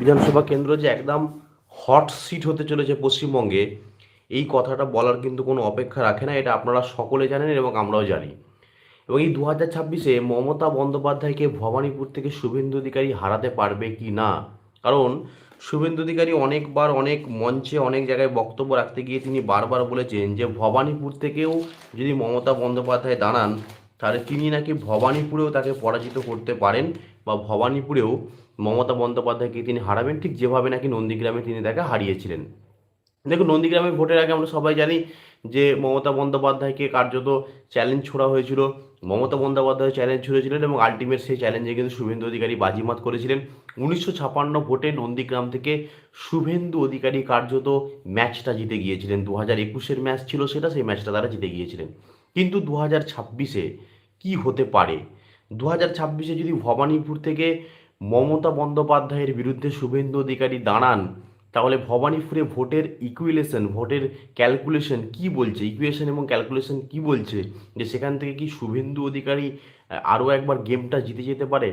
বিধানসভা কেন্দ্র যে একদম হট সিট হতে চলেছে পশ্চিমবঙ্গে, এই কথাটা বলার কিন্তু কোনো অপেক্ষা রাখে না, এটা আপনারা সকলে জানেন এবং আমরাও জানি। এবং এই দু হাজার ছাব্বিশে মমতা বন্দ্যোপাধ্যায়কে ভবানীপুর থেকে শুভেন্দু অধিকারী হারাতে পারবে কি না? কারণ শুভেন্দু অধিকারী অনেকবার অনেক মঞ্চে অনেক জায়গায় বক্তব্য রাখতে গিয়ে তিনি বারবার বলেছেন যে ভবানীপুর থেকেও যদি মমতা বন্দ্যোপাধ্যায় দাঁড়ান, তাহলে তিনি নাকি ভবানীপুরেও তাকে পরাজিত করতে পারেন। বা ভবানীপুরেও মমতা বন্দ্যোপাধ্যায়কে তিনি হারাবেন, ঠিক যেভাবে নাকি নন্দীগ্রামে তিনি তাকে হারিয়েছিলেন। দেখুন, নন্দীগ্রামে ভোটের আগে আমরা সবাই জানি যে মমতা বন্দ্যোপাধ্যায়কে কার্যত চ্যালেঞ্জ ছোড়া হয়েছিল। মমতা বন্দ্যোপাধ্যায় চ্যালেঞ্জ ছুড়েছিলেন এবং আলটিমেট সেই চ্যালেঞ্জে কিন্তু শুভেন্দু অধিকারী বাজিমাত করেছিলেন। উনিশশো ছাপান্ন ভোটে নন্দীগ্রাম থেকে শুভেন্দু অধিকারী কার্যত ম্যাচটা জিতে গিয়েছিলেন। দু হাজার একুশের ম্যাচ ছিল সেটা, সেই ম্যাচটা তারা জিতে গিয়েছিলেন। কিন্তু দু হাজার ছাব্বিশে কী হতে পারে? দু হাজার ছাব্বিশে যদি ভবানীপুর থেকে মমতা বন্দ্যোপাধ্যায়ের বিরুদ্ধে শুভেন্দু অধিকারী দাঁড়ান, তাহলে ভবানীপুরে ভোটের ইকুইলেশন ভোটের ক্যালকুলেশন কি বলছে? ইকুয়েশন এবং ক্যালকুলেশন কি বলছে? যে সেখান থেকে কি শুভেন্দু অধিকারী আরও একবার গেমটা জিতে যেতে পারে?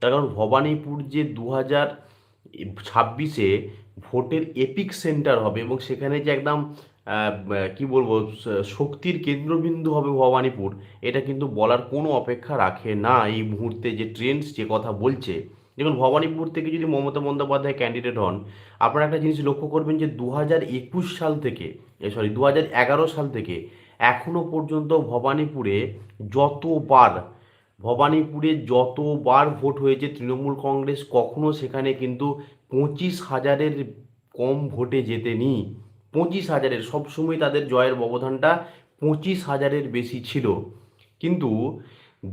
তার কারণ ভবানীপুর যে দু হাজার ছাব্বিশে ভোটের এপিক সেন্টার হবে এবং সেখানে যে একদম কি বলব শক্তির কেন্দ্রবিন্দু হবে ভবানীপুর। এটা কিন্তু বলার কোনো অপেক্ষা রাখে না এই মুহূর্তে যে ট্রেন্ডস যে কথা বলছে। দেখুন, ভবানীপুর থেকে যদি মমতা বন্দ্যোপাধ্যায় ক্যান্ডিডেট হন, আপনারা একটা জিনিস লক্ষ্য করবেন যে দু একুশ সাল থেকে সরি দু এগারো সাল থেকে এখনও পর্যন্ত ভবানীপুরে যতবার ভবানীপুরে যতবার ভোট হয়েছে তৃণমূল কংগ্রেস কখনো সেখানে কিন্তু পঁচিশ হাজারের কম ভোটে যেতে জেতেনি। পঁচিশ হাজারের, সবসময় তাদের জয়ের ব্যবধানটা পঁচিশ হাজারের বেশি ছিল। কিন্তু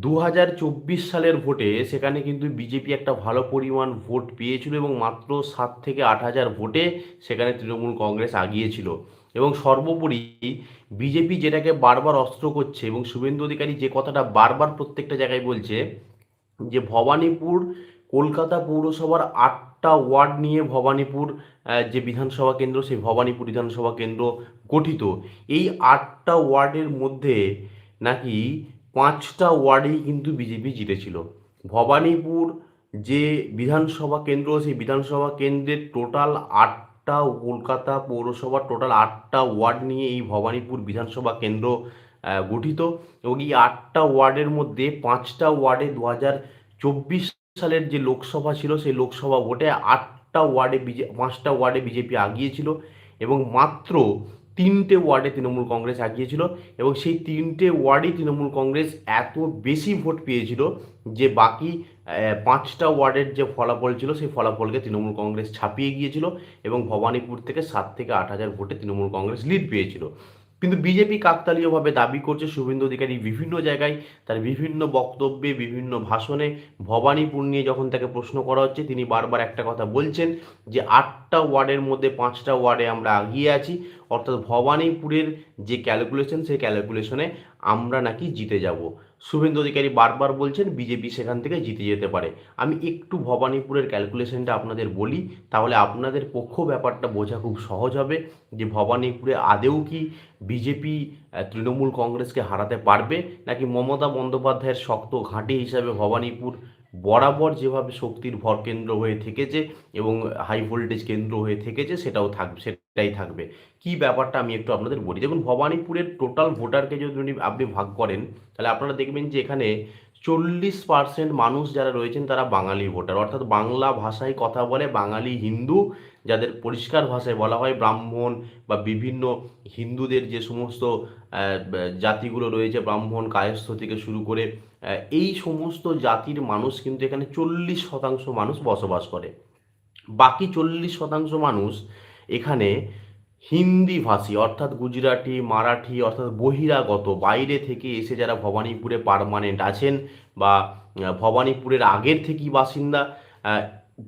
দু হাজার চব্বিশ সালের ভোটে সেখানে কিন্তু বিজেপি একটা ভালো পরিমাণ ভোট পেয়েছিল এবং মাত্র সাত থেকে আট হাজার ভোটে সেখানে তৃণমূল কংগ্রেস আগিয়েছিল। এবং সর্বোপরি বিজেপি যেটাকে বারবার অস্ত্র করছে এবং শুভেন্দু অধিকারী যে কথাটা বারবার প্রত্যেকটা জায়গায় বলছে, যে ভবানীপুর, কলকাতা পৌরসভার আটটা ওয়ার্ড নিয়ে ভবানীপুর যে বিধানসভা কেন্দ্র, সেই ভবানীপুর বিধানসভা কেন্দ্র গঠিত। এই আটটা ওয়ার্ডের মধ্যে নাকি পাঁচটা ওয়ার্ডেই কিন্তু বিজেপি জিতেছিল। ভবানীপুর যে বিধানসভা কেন্দ্র, সেই বিধানসভা কেন্দ্রের টোটাল আটটা, কলকাতা পৌরসভার টোটাল আটটা ওয়ার্ড নিয়ে এই ভবানীপুর বিধানসভা কেন্দ্র গঠিত। এবং এই আটটা ওয়ার্ডের মধ্যে পাঁচটা ওয়ার্ডে দু হাজার চব্বিশ সালের যে লোকসভা ছিল, সেই লোকসভা ভোটে আটটা ওয়ার্ডে বিজে, পাঁচটা ওয়ার্ডে বিজেপি আগিয়েছিল এবং মাত্র তিনটে ওয়ার্ডে তৃণমূল কংগ্রেস আগিয়েছিল এবং সেই তিনটে ওয়ার্ডেই তৃণমূল কংগ্রেস এত বেশি ভোট পেয়েছিল যে বাকি পাঁচটা ওয়ার্ডের যে ফলাফল ছিল, সেই ফলাফলকে তৃণমূল কংগ্রেস ছাপিয়ে গিয়েছিল এবং ভবানীপুর থেকে সাত থেকে আট হাজার ভোটে তৃণমূল কংগ্রেস লিড পেয়েছিল। কিন্তু বিজেপি কাকতালীয়ভাবে দাবি করছে শুভেন্দু অধিকারী বিভিন্ন জায়গায় তার বিভিন্ন বক্তব্যে, বিভিন্ন ভাষণে ভবানীপুর নিয়ে যখন তাকে প্রশ্ন করা হচ্ছে, তিনি বারবার একটা কথা বলছেন যে আটটা ওয়ার্ডের মধ্যে পাঁচটা ওয়ার্ডে আমরা এগিয়ে আছি। অর্থাৎ ভবানীপুরের যে ক্যালকুলেশন সেই ক্যালকুলেশনে আমরা নাকি জিতে যাব। শুভেন্দু অধিকারী বারবার বলছেন বিজেপি সেখান থেকে জিতে যেতে পারে। আমি একটু ভবানীপুরের ক্যালকুলেশনটা আপনাদের বলি, তাহলে আপনাদের পক্ষ ব্যাপারটা বোঝা খুব সহজ হবে যে ভবানীপুরে আদেও কি বিজেপি তৃণমূল কংগ্রেসকে হারাতে পারবে, নাকি মমতা বন্দ্যোপাধ্যায়ের শক্ত ঘাঁটি হিসাবে ভবানীপুর বরাবর যেভাবে শক্তির ভর কেন্দ্র হয়ে থেকেছে এবং হাই ভোল্টেজ কেন্দ্র হয়ে থেকেছে, সেটাও থাকবে সেটাই থাকবে। কি ব্যাপারটা আমি একটু আপনাদের বলি? দেখুন, ভবানীপুরের টোটাল ভোটারকে যদি আপনি ভাগ করেন, তাহলে আপনারা দেখবেন যে এখানে চল্লিশ পার্সেন্ট মানুষ যারা রয়েছেন তারা বাঙালি ভোটার। অর্থাৎ বাংলা ভাষায় কথা বলে বাঙালি হিন্দু, যাদের পরিষ্কার ভাষায় বলা হয় ব্রাহ্মণ বা বিভিন্ন হিন্দুদের যে সমস্ত জাতিগুলো রয়েছে, ব্রাহ্মণ, কায়স্থ থেকে শুরু করে এই সমস্ত জাতির মানুষ কিন্তু এখানে চল্লিশ শতাংশ মানুষ বসবাস করে। বাকি চল্লিশ শতাংশ মানুষ এখানে হিন্দি ভাষী অর্থাৎ গুজরাটি, মারাঠি, অর্থাৎ বহিরাগত, বাইরে থেকে এসে যারা ভবানীপুরে পার্মানেন্ট আছেন বা ভবানীপুরের আগের থেকেই বাসিন্দা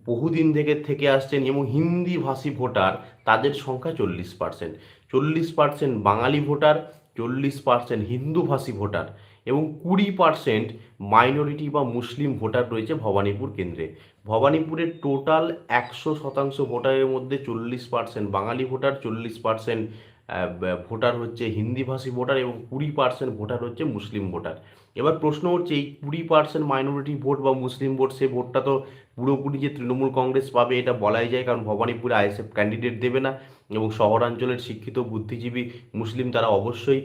বহুদিন থেকে থেকে আসছেন এবং হিন্দি ভাষী ভোটার, তাদের সংখ্যা চল্লিশ পার্সেন্ট চল্লিশ পার্সেন্ট বাঙালি ভোটার, চল্লিশ পার্সেন্ট হিন্দু ভাষী ভোটার এবং কুড়ি পার্সেন্ট মাইনরিটি বা মুসলিম ভোটার রয়েছে ভবানীপুর কেন্দ্রে। ভবানীপুরের টোটাল একশো শতাংশ ভোটারের মধ্যে চল্লিশ পার্সেন্ট বাঙালি ভোটার চল্লিশ পার্সেন্ট ভোটার হচ্ছে হিন্দিভাষী ভোটার এবং কুড়ি পার্সেন্ট ভোটার হচ্ছে মুসলিম ভোটার। এবার প্রশ্ন হচ্ছে, এই কুড়ি পার্সেন্ট মাইনরিটি ভোট বা মুসলিম ভোট সেই ভোটটা তো পুরোপুরি যে তৃণমূল কংগ্রেস পাবে, এটা বলাই যায়। কারণ ভবানীপুরে আইএসএফ ক্যান্ডিডেট দেবে না এবং শহরাঞ্চলের শিক্ষিত, বুদ্ধিজীবী মুসলিম তারা অবশ্যই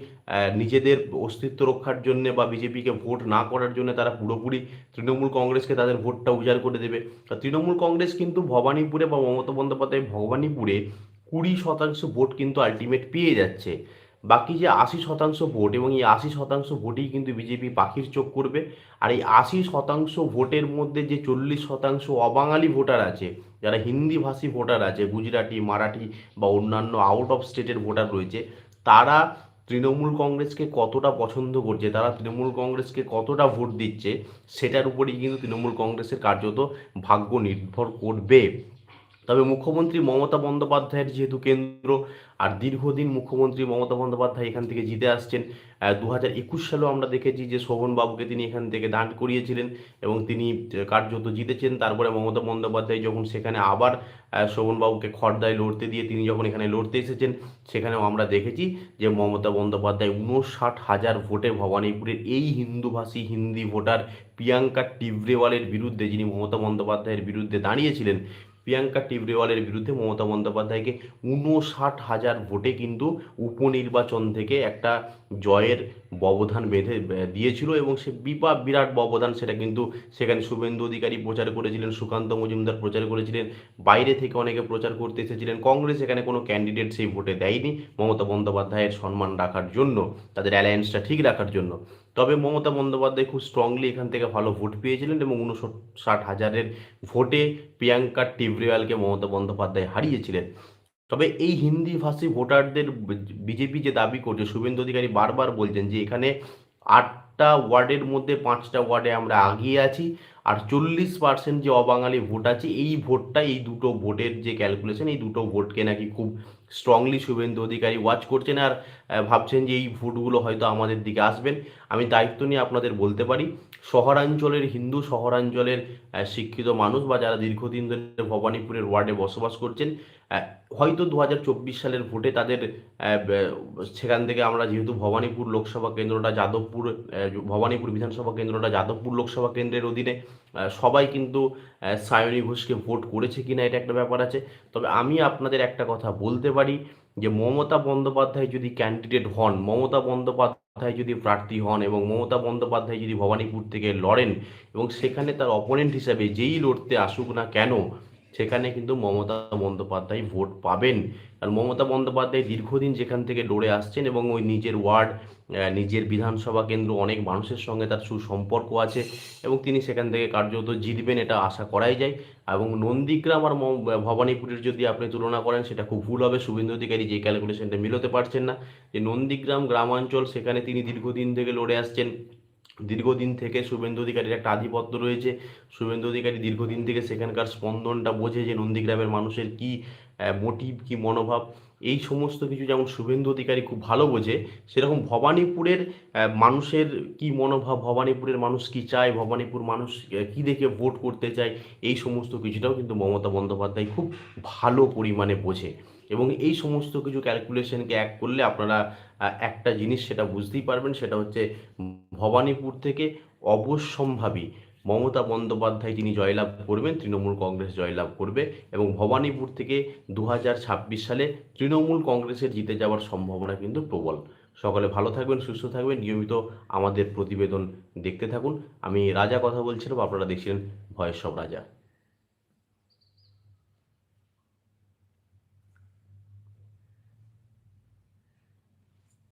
নিজেদের অস্তিত্ব রক্ষার জন্য বা বিজেপিকে ভোট না করার জন্য তারা পুরোপুরি তৃণমূল কংগ্রেসকে তাদের ভোটটা উজাড় করে দেবে। তৃণমূল কংগ্রেস কিন্তু ভবানীপুরে বা মমতা বন্দ্যোপাধ্যায় ভবানীপুরে কুড়ি শতাংশ ভোট কিন্তু আলটিমেট পেয়ে যাচ্ছে। বাকি যে আশি শতাংশ ভোট এবং এই আশি শতাংশ ভোটেই কিন্তু বিজেপি পাখির চোখ করবে। আর এই আশি শতাংশ ভোটের মধ্যে যে চল্লিশ শতাংশ অবাঙালি ভোটার আছে, যারা হিন্দিভাষী ভোটার আছে, গুজরাটি, মারাঠি বা অন্যান্য আউট অফ স্টেটের ভোটার রয়েছে, তারা তৃণমূল কংগ্রেসকে কতটা পছন্দ করছে, তারা তৃণমূল কংগ্রেসকে কতটা ভোট দিচ্ছে, সেটার উপরেই কিন্তু তৃণমূল কংগ্রেসের কার্যত ভাগ্য নির্ভর করবে। তবে মুখ্যমন্ত্রী মমতা বন্দ্যোপাধ্যায়ের যেহেতু কেন্দ্র, আর দীর্ঘদিন মুখ্যমন্ত্রী মমতা বন্দ্যোপাধ্যায় এখান থেকে জিতে আসছেন দু হাজার একুশ সালেও আমরা দেখেছি যে শোভনবাবুকে তিনি এখান থেকে দাঁড় করিয়েছিলেন এবং তিনি কার্যত জিতেছেন। তারপরে মমতা বন্দ্যোপাধ্যায় যখন সেখানে আবার শোভনবাবুকে খড়দায় লড়তে দিয়ে তিনি যখন এখানে লড়তে এসেছেন, সেখানেও আমরা দেখেছি যে মমতা বন্দ্যোপাধ্যায় উনষাট হাজার ভোটে ভবানীপুরের এই হিন্দুভাষী হিন্দি ভোটার প্রিয়াঙ্কা টিভরেওয়ালের বিরুদ্ধে, যিনি মমতা বন্দ্যোপাধ্যায়ের বিরুদ্ধে দাঁড়িয়েছিলেন প্রিয়াঙ্কা টিবরেওয়ালের বিরুদ্ধে মমতা বন্দ্যোপাধ্যায়কে উনষাট হাজার ভোটে কিন্তু উপনির্বাচন থেকে একটা জয়ের ব্যবধান বেঁধে দিয়েছিল এবং সে বিপা, বিরাট ব্যবধান সেটা কিন্তু সেখানে শুভেন্দু অধিকারী প্রচার করেছিলেন, সুকান্ত মজুমদার প্রচার করেছিলেন, বাইরে থেকে অনেকে প্রচার করতে এসেছিলেন, কংগ্রেস এখানে কোনো ক্যান্ডিডেট সেই ভোটে দেয়নি মমতা বন্দ্যোপাধ্যায়ের সম্মান রাখার জন্য, তাদের অ্যালায়েন্সটা ঠিক রাখার জন্য। তবে মমতা বন্দ্যোপাধ্যায় খুব স্ট্রংলি এখান থেকে ভালো ভোট পেয়েছিলেন এবং উনষাট হাজারের ভোটে প্রিয়াঙ্কা টিভরিওয়ালকে মমতা বন্দ্যোপাধ্যায় হারিয়েছিলেন। তবে এই হিন্দি ভাষী ভোটারদের বিজেপি যে দাবি করছে, শুভেন্দু অধিকারী বারবার বলছেন যে এখানে আটটা ওয়ার্ডের মধ্যে পাঁচটা ওয়ার্ডে আমরা আগিয়ে আছি আর চল্লিশ পার্সেন্ট যে অবাঙালি ভোট আছে, এই ভোটটা, এই দুটো ভোটের যে ক্যালকুলেশন এই দুটো ভোটকে নাকি খুব স্ট্রংলি শুভেন্দু অধিকারী ওয়াচ করছেন আর ভাবছেন যে এই ভোটগুলো হয়তো আমাদের দিকে আসবেন। আমি দায়িত্ব নিয়ে আপনাদের বলতে পারি, শহরাঞ্চলের, হিন্দু শহরাঞ্চলের শিক্ষিত মানুষ বা যারা দীর্ঘদিন ধরে ভবানীপুরের ওয়ার্ডে বসবাস করছেন হয়তো দু হাজার চব্বিশ সালের ভোটে তাদের সেখান থেকে আমরা যেহেতু ভবানীপুর লোকসভা কেন্দ্রটা, যাদবপুর ভবানীপুর বিধানসভা কেন্দ্রটা, যাদবপুর লোকসভা কেন্দ্রের অধীনে সবাই কিন্তু সায়নী ঘোষকে ভোট করেছে কিনা এটা একটা ব্যাপার আছে। তবে আমি আপনাদের একটা কথা বলতে পারি যে মমতা বন্দ্যোপাধ্যায় যদি ক্যান্ডিডেট হন, মমতা বন্দ্যোপাধ্যায় যদি প্রার্থী হন এবং মমতা বন্দ্যোপাধ্যায় যদি ভবানীপুর থেকে লড়েন এবং সেখানে তার অপোনেন্ট হিসাবে যেই লড়তে আসুক না কেন সেখানে কিন্তু মমতা বন্দ্যোপাধ্যায় ভোট পাবেন। কারণ মমতা বন্দ্যোপাধ্যায় দীর্ঘদিন যেখান থেকে লড়ে আসছেন এবং ওই নিজের ওয়ার্ড নিজের বিধানসভা কেন্দ্র, অনেক মানুষের সঙ্গে তার সুসম্পর্ক আছে এবং তিনি সেখান থেকে কার্যত জিতবেন এটা আশা করাই যায়। এবং নন্দীগ্রাম আর ভবানীপুরের যদি আপনি তুলনা করেন, সেটা খুব ভুল হবে। শুভেন্দু অধিকারী যে ক্যালকুলেশনটা মিলতে পারছেন না। যে নন্দীগ্রাম গ্রামাঞ্চল, সেখানে তিনি দীর্ঘদিন থেকে লড়ে আসছেন। দীর্ঘদিন থেকে শুভেন্দু অধিকারীর একটা আধিপত্য রয়েছে। শুভেন্দু অধিকারী দীর্ঘদিন থেকে সেখানকার স্পন্দনটা বোঝে যে নন্দীগ্রামের মানুষের কি মোটিভ কি মনোভাব। এই সমস্ত কিছু যেমন শুভেন্দু অধিকারী খুব ভালো বোঝে, সেরকম ভবানীপুরের মানুষের কি মনোভাব, ভবানীপুরের মানুষ কি চায়, ভবানীপুর মানুষ কি দেখে ভোট করতে চায়, এই সমস্ত কিছুটাও কিন্তু মমতা বন্দ্যোপাধ্যায় খুব ভালো পরিমাণে বোঝে। এবং এই সমস্ত কিছু ক্যালকুলেশনকে এক করলে আপনারা একটা জিনিস সেটা বুঝতেই পারবেন, সেটা হচ্ছে ভবানীপুর থেকে অবশ্যম্ভাবী মমতা বন্দ্যোপাধ্যায় তিনি জয়লাভ করবেন, তৃণমূল কংগ্রেস জয়লাভ করবে এবং ভবানীপুর থেকে দু হাজার ছাব্বিশ সালে তৃণমূল কংগ্রেসের জিতে যাওয়ার সম্ভাবনা কিন্তু প্রবল। সকলে ভালো থাকবেন, সুস্থ থাকবেন, নিয়মিত আমাদের প্রতিবেদন দেখতে থাকুন। আমি রাজা কথা বলছিলাম, আপনারা দেখছিলেন ভয়েস সব রাজা।